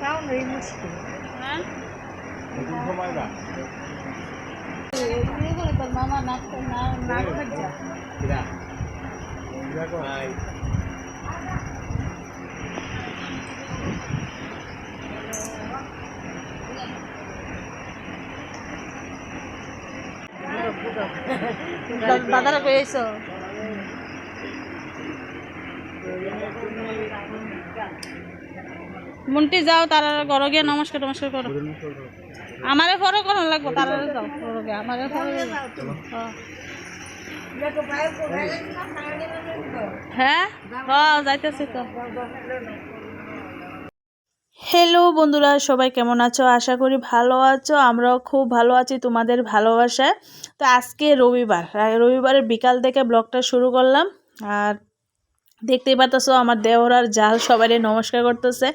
খাওয়ানোই মুশকিল হ্যাঁ নতুন সময় না এগুলো করে তোর মামা নাক মুন্টি, যাও তার ঘর গিয়ে নমস্কার নমস্কার করো। আমারে ফরো করো লাগবো তার যাও, ঘর গিয়ে, আমারে হ্যাঁ? হ্যাঁ যাইতেছি তো। হ্যালো বন্ধুরা, সবাই কেমন আছো? আশা করি ভালো আছো, আমরাও খুব ভালো আছি, তোমাদের ভালোবাসায়। তো আজকে রবিবার রবিবারের বিকাল থেকে ব্লগটা শুরু করলাম, আর দেখতেই পারতেছো আমার দেওরার জাল সবাই নমস্কার করতেছে।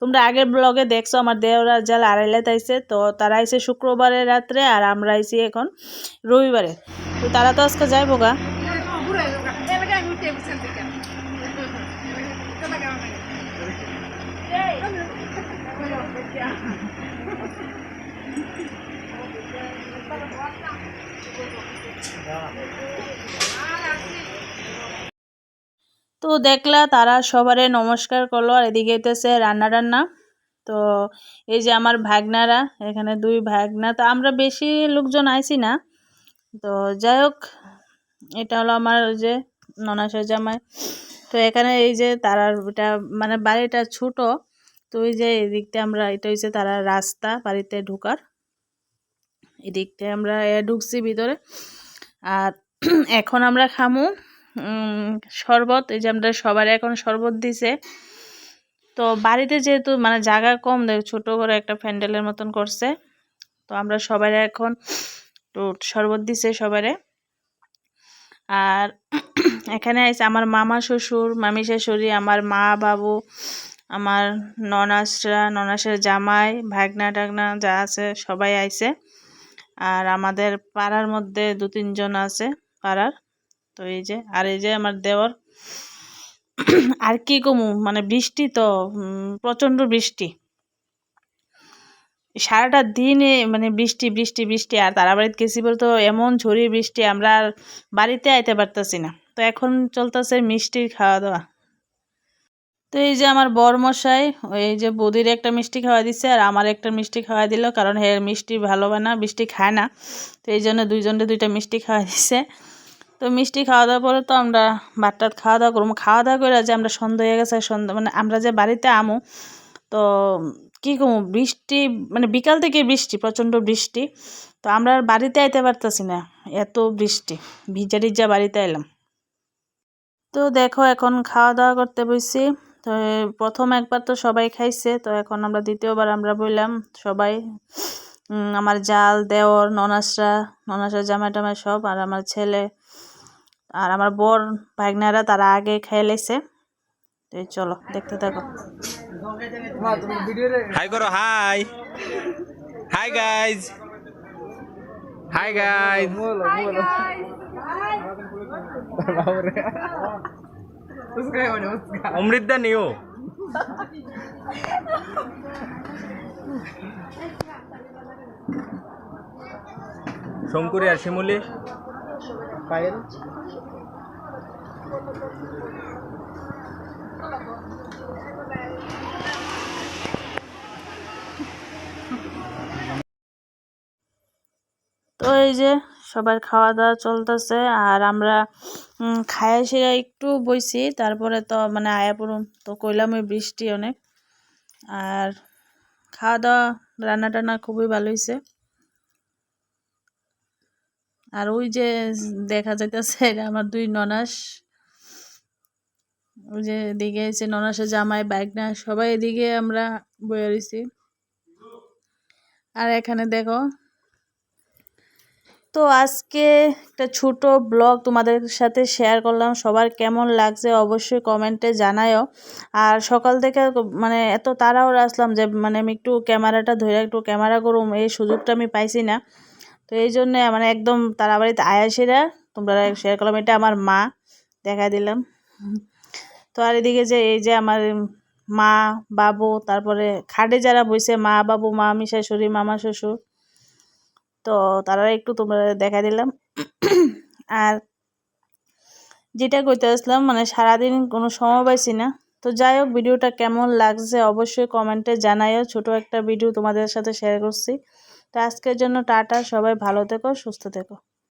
তোমরা আগের ব্লগে দেখছ আমার দেওরার জাল আড়াইলাত আইছে তো তারা আইসে শুক্রবারের রাত্রে আর আমরা আইছি এখন রবিবারে। তো তারা তো আজকে যাইবো গা। তো দেখলা তারা সবারে নমস্কার করল, আর এদিকে হইতেছে রান্না টান্না। তো এই যে আমার ভাগনারা, এখানে দুই ভাগনা, তো আমরা বেশি লোকজন আইছি না। তো যাই হোক, এটা হলো আমার ওই যে ননাসের জামাই তো এখানে এই যে তারার এটা মানে বাড়িটা ছোট, তো ওই যে এদিকটা আমরা, এটা হচ্ছে তারা রাস্তা বাড়িতে ঢুকার। এদিকটা আমরা ঢুকছি ভিতরে। আর এখন আমরা খামু। শরবত, এই যে আমরা সবার এখন শরবত দিছে। তো বাড়িতে যেহেতু মানে জায়গা কম দেখ ছোট করে একটা প্যান্ডেলের মতন করছে। তো আমরা সবাই এখন শরবত দিছে সবারে আর এখানে আছে আমার মামা শ্বশুর, মামি শাশুড়ি, আমার মা বাবু, আমার ননাসরা, ননাসের জামাই, ভাগনা টাগনা যা আছে সবাই আইছে। আর আমাদের পাড়ার মধ্যে দু তিনজন আছে পাড়ার। তো এই যে, আর এই যে আমার দেওর আর কি কমু মানে বৃষ্টি তো প্রচণ্ড বৃষ্টি। সারাটা দিনে মানে বৃষ্টি বৃষ্টি বৃষ্টি, আর তারা বাড়িতে গেছি বলে তো এমন ঝড়ি বৃষ্টি, আমরা আর বাড়িতে আইতে পারতাছি না। তো এখন চলতেছে মিষ্টির খাওয়া দাওয়া। তো এই যে আমার বর মশাই ওই যে বৌদির একটা মিষ্টি খাওয়া দিচ্ছে আর আমার একটা মিষ্টি খাওয়া দিল, কারণ হে মিষ্টি ভালো হয় না মিষ্টি খায় না। তো এই জন্য দুইজনে দুইটা মিষ্টি খাওয়া দিচ্ছে তো মিষ্টি খাওয়া দাওয়ার পরে তো আমরা ভাত টাত খাওয়া দাওয়া করব। খাওয়া দাওয়া করে যে আমরা সন্ধ্যা হয়ে গেছে, সন্ধ্যা মানে আমরা যে বাড়িতে আমু, তো কি কমু, বৃষ্টি মানে বিকাল থেকে বৃষ্টি, প্রচণ্ড বৃষ্টি। তো আমরা আর বাড়িতে আইতে পারতাছি না, এত বৃষ্টি, ভিজা টিজা বাড়িতে এলাম তো দেখো এখন খাওয়া দাওয়া করতে বসছি তো প্রথম একবার তো সবাই খাইছে, তো এখন আমরা দ্বিতীয়বার আমরা বললাম সবাই আমার জাল, দেওর, ননাসরা ননাসরা জামাই টামাই সব, আর আমার ছেলে, আর আমার বর ভাগনারা তারা আগে খেয়ে লেছে। তো চলো, দেখতে থাকো। হাই করো, hi. Hi guys. Hi guys. অমৃতদা নিও। শঙ্কুরি আর শিমুলি। পায়েল। তো এই যে সবার খাওয়া দাওয়া চলতেছে আর আমরা খায়া সেরা একটু বইছি তারপরে তো মানে আয়া পড়ুম। তো কইলাম ওই বৃষ্টি অনেক। আর খাওয়া দাওয়া রান্না টান্না খুবই ভালো হয়েছে আর ওই যে দেখা যাইতেছে আমার দুই ননাস, ওই যে এদিকে এসে ননাসের জামাই বাইক না সবাই এদিকে আমরা বয়ে আর এখানে দেখো তো আজকে একটা ছোট ব্লগ তোমাদের সাথে শেয়ার করলাম। সবার কেমন লাগছে অবশ্যই কমেন্টে জানায়ও। আর সকাল থেকে মানে এত তাড়াহুড়ো আসলাম যে মানে আমি একটু ক্যামেরাটা ধরে একটু ক্যামেরা করুম এই সুযোগটা আমি পাইছি না। তো এই জন্যে মানে একদম তারা বাড়িতে আয়াসিরা, তোমরা শেয়ার করলাম, এটা আমার মা দেখা দিলাম। তো আর এদিকে যে, এই যে আমার মা, বাবু, তারপরে খাটে যারা বইছে মা, বাবু, মা মামি শাশুড়ি মামা, শ্বশুর তো তারা একটু তোমরা দেখা দিলাম। আর যেটা করতে আসলাম মানে সারাদিন কোনো সময় পাইছি না। তো যাই হোক, ভিডিওটা কেমন লাগছে অবশ্যই কমেন্টে জানাইও। ছোট একটা ভিডিও তোমাদের সাথে শেয়ার করছি। তো আজকের জন্য টাটা, সবাই ভালো থেকো, সুস্থ থেকো।